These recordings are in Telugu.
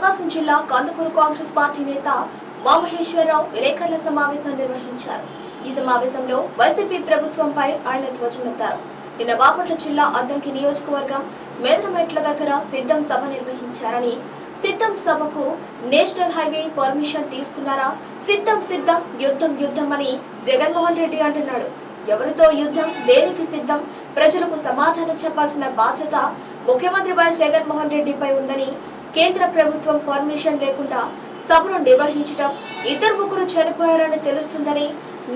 ప్రకాశం జిల్లా కందుకూరు కాంగ్రెస్ పార్టీ నేత మామహేశ్వరరావు విలేకరుల సమావేశం నిర్వహించారు. ఈ సమావేశంలో వైసీపీ ప్రభుత్వంపై ఆయన ధ్వజమెత్తారు. నిన్న బాపట్ల జిల్లా అద్దంకి నియోజకవర్గం మేదరమెట్ల దగ్గర సిద్ధం సభ నిర్వహించారని సిద్ధం సభకు నేషనల్ హైవే పర్మిషన్ తీసుకున్నారా? సిద్ధం సిద్ధం యుద్ధం యుద్ధం అని జగన్మోహన్ రెడ్డి అంటున్నాడు. ఎవరితో యుద్ధం దేనికి సిద్ధం? ప్రజలకు సమాధానం చెప్పాల్సిన బాధ్యత ముఖ్యమంత్రి వైఎస్ జగన్మోహన్ రెడ్డిపై ఉందని కేంద్ర ప్రభుత్వం పర్మిషన్ లేకుండా సభను నిర్వహించడం ఇద్దరు ముగ్గురు చనిపోయారని తెలుస్తుందని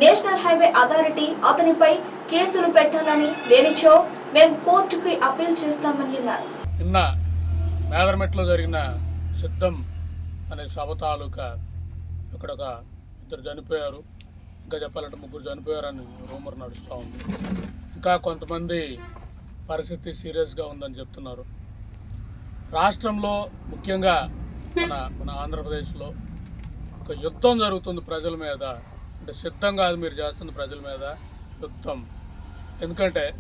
నేషనల్ హైవే అథారిటీ అతనిపై కేసులు పెట్టాలని లేనిచో మేము కోర్టుకి అప్పీల్ చేస్తామని అన్నారు. నిన్న మేదరమెట్లో జరిగిన సిద్ధం అనే సభ తాలూకా ఇక్కడ ఒక ఇద్దరు చనిపోయారు. ఇంకా చెప్పాలంటే ముగ్గురు చనిపోయారని రూమర్ నడుస్తూ ఉంది. ఇంకా కొంతమంది పరిస్థితి సీరియస్గా ఉందని చెప్తున్నారు. రాష్ట్రంలో ముఖ్యంగా మన మన ఆంధ్రప్రదేశ్లో ఒక యుద్ధం జరుగుతుంది ప్రజల మీద. అంటే సిద్ధం కాదు మీరు చేస్తుంది ప్రజల మీద యుద్ధం. ఎందుకంటే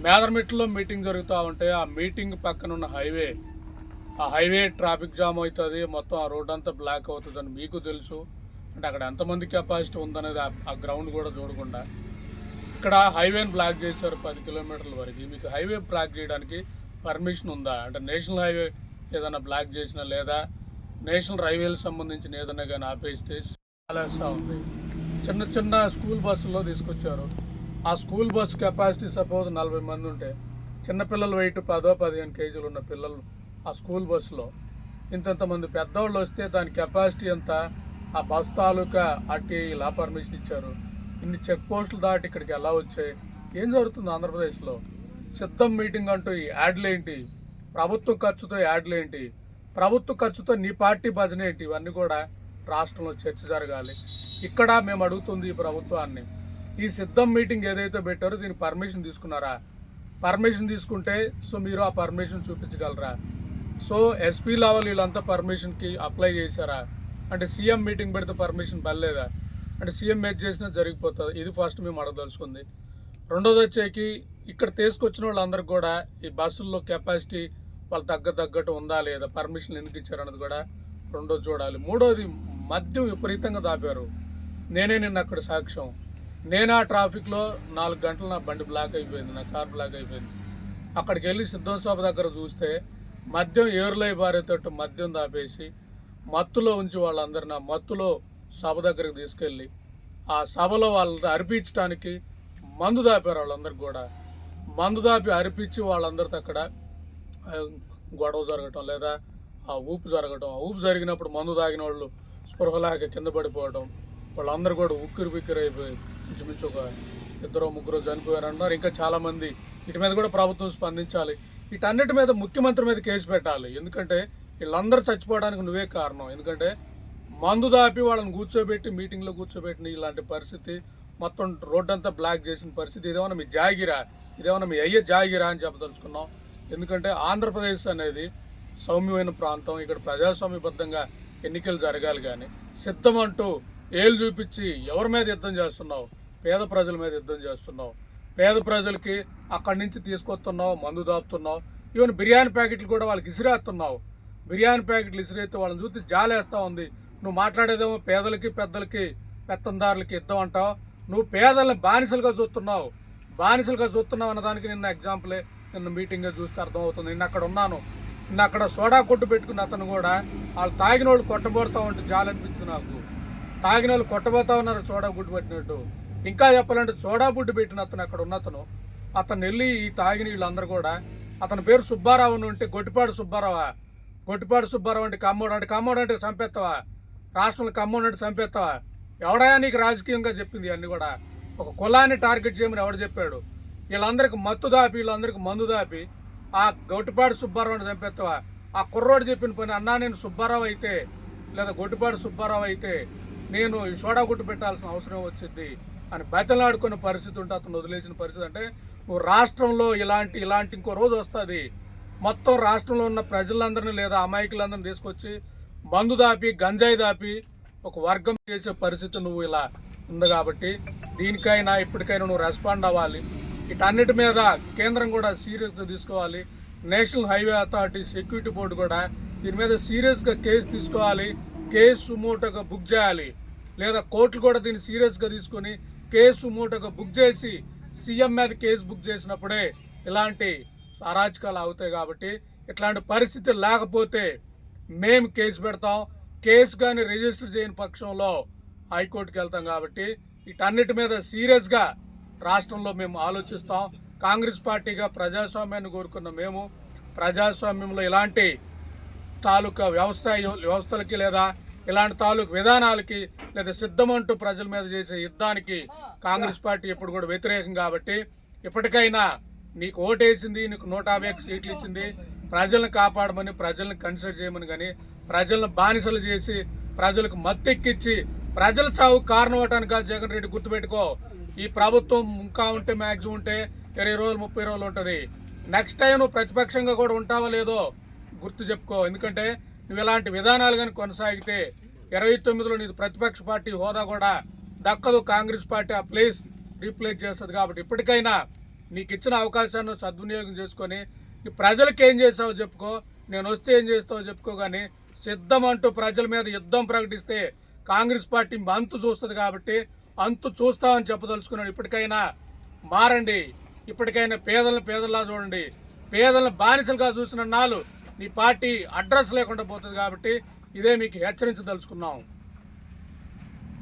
మేదరమిట్లో మీటింగ్ జరుగుతూ ఉంటే ఆ మీటింగ్ పక్కన ఉన్న హైవే ఆ హైవే ట్రాఫిక్ జామ్ అవుతుంది మొత్తం ఆ రోడ్ అంతా బ్లాక్ అవుతుందని మీకు తెలుసు. అంటే అక్కడ ఎంతమంది కెపాసిటీ ఉందనేది ఆ- ఆ గ్రౌండ్ కూడా చూడకుండా. ఇక్కడ హైవేని బ్లాక్ చేశారు పది కిలోమీటర్ల వరకు. మీకు హైవే బ్లాక్ చేయడానికి పర్మిషన్ ఉందా? అంటే నేషనల్ హైవే ఏదైనా బ్లాక్ చేసినా లేదా? నేషనల్ హైవేలకు సంబంధించిన ఏదైనా కానీ ఆపేస్తే చాలేస్తూ ఉంది. చిన్న చిన్న స్కూల్ బస్సుల్లో తీసుకొచ్చారు. ఆ స్కూల్ బస్ కెపాసిటీ సపోజ్ నలభై మంది ఉంటే చిన్నపిల్లల వెయిట్ పదో పదిహేను కేజీలు ఉన్న పిల్లలు ఆ స్కూల్ బస్సులో. ఇంతంతమంది పెద్దవాళ్ళు వస్తే దాని కెపాసిటీ ఎంత? ఆ బస్ తాలూకా ఆర్టీఐ ఇలా పర్మిషన్ ఇచ్చారు. ఇన్ని చెక్ పోస్టులు దాటి ఇక్కడికి ఎలా వచ్చాయి? ఏం జరుగుతుంది ఆంధ్రప్రదేశ్లో? సిద్ధం మీటింగ్ అంటూ యాడ్లేంటి యాడ్లు ఏంటి? ప్రభుత్వ ఖర్చుతో యాడ్లు ఏంటి? ప్రభుత్వ ఖర్చుతో నీ పార్టీ భజన ఏంటి? ఇవన్నీ కూడా రాష్ట్రంలో చర్చ జరగాలి. ఇక్కడ మేము అడుగుతుంది ఈ ప్రభుత్వాన్ని. ఈ సిద్ధం మీటింగ్ ఏదైతే పెట్టారో దీనికి పర్మిషన్ తీసుకున్నారా? పర్మిషన్ తీసుకుంటే సో మీరు ఆ పర్మిషన్ చూపించగలరా? సో ఎస్పీ లెవెల్ వీళ్ళంతా పర్మిషన్కి అప్లై చేశారా? అంటే సీఎం మీటింగ్ పెడితే పర్మిషన్ పర్లేదా అంటే సీఎం ఏది చేసినా జరిగిపోతుంది. ఇది ఫస్ట్ మేము అడగదలుచుకుంది. రెండోది వచ్చేకి ఇక్కడ తీసుకొచ్చిన వాళ్ళందరికీ కూడా ఈ బస్సుల్లో కెపాసిటీ వాళ్ళు తగ్గ తగ్గట్టు ఉందా లేదా పర్మిషన్ ఎందుకు ఇచ్చారన్నది కూడా రెండోది చూడాలి. మూడోది మద్యం విపరీతంగా దాపారు. నేనే నిన్న అక్కడ సాక్ష్యం. నేను ఆ ట్రాఫిక్లో నాలుగు గంటలు నా బండి బ్లాక్ అయిపోయింది నా కార్ బ్లాక్ అయిపోయింది. అక్కడికి వెళ్ళి సిద్ధం సభ దగ్గర చూస్తే మద్యం ఏరులై బారేటట్టు మద్యం దాపేసి మత్తులో ఉంచి వాళ్ళందరిని ఆ మత్తులో సభ దగ్గరికి తీసుకెళ్ళి ఆ సభలో వాళ్ళని అర్పించడానికి మందు దాపారు వాళ్ళందరికి కూడా. మందు దాపి అరిపించి వాళ్ళందరితో అక్కడ గొడవ జరగటం లేదా ఆ ఊపు జరగటం ఆ ఊపు జరిగినప్పుడు మందు తాగిన వాళ్ళు స్పృహలాగా కింద పడిపోవడం వాళ్ళందరూ కూడా ఉక్కిరి బిక్కిరి అయిపోయి ఇంచుమించు ఒక ఇద్దరు ముగ్గురు చనిపోయారు అంటున్నారు. ఇంకా చాలామంది వీటి మీద కూడా ప్రభుత్వం స్పందించాలి. వీటన్నిటి మీద ముఖ్యమంత్రి మీద కేసు పెట్టాలి. ఎందుకంటే వీళ్ళందరూ చచ్చిపోవడానికి నువ్వే కారణం. ఎందుకంటే మందు దాపి వాళ్ళని కూర్చోబెట్టి మీటింగ్లో కూర్చోబెట్టిన ఇలాంటి పరిస్థితి మొత్తం రోడ్డు అంతా బ్లాక్ చేసిన పరిస్థితి. ఇదేమన్నా మీ జాగిరా? ఇదేమన్నా మీ అయ్యే జాగిరా అని చెప్పదలుచుకున్నాం. ఎందుకంటే ఆంధ్రప్రదేశ్ అనేది సౌమ్యమైన ప్రాంతం. ఇక్కడ ప్రజాస్వామ్యబద్ధంగా ఎన్నికలు జరగాలి కానీ. సిద్ధం అంటూ ఏళ్ళు చూపించి ఎవరి మీద యుద్ధం చేస్తున్నావు? పేద ప్రజల మీద యుద్ధం చేస్తున్నావు. పేద ప్రజలకి అక్కడి నుంచి తీసుకొస్తున్నావు మందు దాపుతున్నావు. ఈవెన్ బిర్యానీ ప్యాకెట్లు కూడా వాళ్ళకి ఇసిరేస్తున్నావు. బిర్యానీ ప్యాకెట్లు ఇసిరేస్తే వాళ్ళని చూసి జాలేస్తూ ఉంది. నువ్వు మాట్లాడేదేమో పేదలకి పెద్దలకి పెత్తందారులకి యుద్ధం అంటావు. నువ్వు పేదల్ని బానిసలుగా చూస్తున్నావు. బానిసలుగా చూస్తున్నావు అన్నదానికి నిన్న ఎగ్జాంపులే నిన్న మీటింగ్గా చూస్తే అర్థమవుతుంది. నిన్న అక్కడ ఉన్నాను. నిన్న అక్కడ సోడా కొట్టు పెట్టుకున్న అతను కూడా వాళ్ళు తాగిన వాళ్ళు కొట్టబోతా ఉంటే జాలనిపించింది నాకు. తాగిన వాళ్ళు కొట్టబోతా ఉన్నారు సోడా గుడ్డు పెట్టినట్టు. ఇంకా చెప్పాలంటే సోడా గుడ్డు పెట్టిన అతను అక్కడ ఉన్న అతను. అతను వెళ్ళి ఈ తాగిన వీళ్ళందరూ కూడా అతని పేరు సుబ్బారావు ఉంటే గొట్టిపాడు సుబ్బారావా? గొట్టిపాడు సుబ్బారావు అంటే కమ్మోడు. అంటే కమ్మోడు అంటే చంపేస్తావా? రాష్ట్రంలో కమ్మోడు అంటే చంపేస్తావా? ఎవడయా నీకు రాజకీయంగా చెప్పింది అన్ని కూడా? ఒక కులాన్ని టార్గెట్ చేయమని ఎవడు చెప్పాడు? వీళ్ళందరికి మత్తు దాపి వీళ్ళందరికి మందు దాపి. ఆ గొట్టిపాడు సుబ్బారావు అని చంపేస్తావా? ఆ కుర్రోడు చెప్పిన పని అన్నా నేను సుబ్బారావు అయితే లేదా గొట్టిపాడు సుబ్బారావు అయితే నేను ఈ సోడా గుట్టు పెట్టాల్సిన అవసరం వచ్చింది అని బెతలాడుకునే పరిస్థితి ఉంటే అతను వదిలేసిన పరిస్థితి అంటే నువ్వు రాష్ట్రంలో ఇలాంటి ఇలాంటి ఇంకో రోజు వస్తుంది. మొత్తం రాష్ట్రంలో ఉన్న ప్రజలందరినీ లేదా అమాయకులందరినీ తీసుకొచ్చి మందు దాపి గంజాయి దాపి ఒక వర్గం చేసే పరిస్థితి నువ్వు ఇలా ఉంది కాబట్టి దీనికైనా ఇప్పటికైనా నువ్వు రెస్పాండ్ అవ్వాలి. వీటన్నిటి మీద కేంద్రం కూడా సీరియస్గా తీసుకోవాలి. National highway authority security board కూడా దీని మీద సీరియస్గా కేసు తీసుకోవాలి. కేసు మూటగా బుక్ చేయాలి. లేదా కోర్టులు కూడా దీన్ని సీరియస్గా తీసుకొని కేసు మూటగా బుక్ చేసి సీఎం మీద కేసు బుక్ చేసినప్పుడే ఇలాంటి అరాచకాలు అవుతాయి కాబట్టి ఇట్లాంటి పరిస్థితి లేకపోతే మేము కేసు పెడతాం. కేసు కానీ రిజిస్టర్ చేయని పక్షంలో హైకోర్టుకి వెళ్తాం కాబట్టి వీటన్నిటి మీద సీరియస్గా రాష్ట్రంలో మేము ఆలోచిస్తాం. కాంగ్రెస్ పార్టీగా ప్రజాస్వామ్యాన్ని కోరుకున్న మేము ప్రజాస్వామ్యంలో ఇలాంటి తాలూకా వ్యవసాయ వ్యవస్థలకి లేదా ఇలాంటి తాలూకు విధానాలకి లేదా సిద్ధమంటూ ప్రజల మీద చేసే యుద్ధానికి కాంగ్రెస్ పార్టీ ఇప్పుడు కూడా వ్యతిరేకం కాబట్టి ఇప్పటికైనా నీకు ఓటేసింది నీకు నూట యాభై సీట్లు ఇచ్చింది ప్రజలను కాపాడమని ప్రజలను కన్సల్ట్ చేయమని కానీ ప్రజలను బానిసలు చేసి ప్రజలకు మత్తెక్కిచ్చి ప్రజల చావు కారణం అవటానికి కాదు జగన్ రెడ్డి గుర్తుపెట్టుకో. ఈ ప్రభుత్వం ఇంకా ఉంటే మ్యాక్సిమం ఉంటే ఇరవై రోజులు ముప్పై రోజులు ఉంటుంది. నెక్స్ట్ టైం నువ్వు ప్రతిపక్షంగా కూడా ఉంటావో లేదో గుర్తు చెప్పుకో. ఎందుకంటే నువ్వు ఇలాంటి విధానాలు కానీ కొనసాగితే ఇరవై తొమ్మిదిలో నీకు ప్రతిపక్ష పార్టీ హోదా కూడా దక్కదు. కాంగ్రెస్ పార్టీ ఆ ప్లేస్ రీప్లేస్ చేస్తుంది కాబట్టి ఇప్పటికైనా నీకు ఇచ్చిన అవకాశాన్ని సద్వినియోగం చేసుకొని ప్రజలకు ఏం చేసావో చెప్పుకో నేను వస్తే ఏం చేస్తావో చెప్పుకో కానీ సిద్ధం అంటూ ప్రజల మీద యుద్ధం ప్రకటిస్తే కాంగ్రెస్ పార్టీ అంతు చూస్తుంది కాబట్టి అంతు చూస్తామని చెప్పదలుచుకున్నాడు. ఇప్పటికైనా మారండి. ఇప్పటికైనా పేదలను పేదల్లా చూడండి. పేదలను బానిసలుగా చూసిన నాలు నీ పార్టీ అడ్రస్ లేకుండా పోతుంది కాబట్టి ఇదే మీకు హెచ్చరించదలుచుకున్నాం.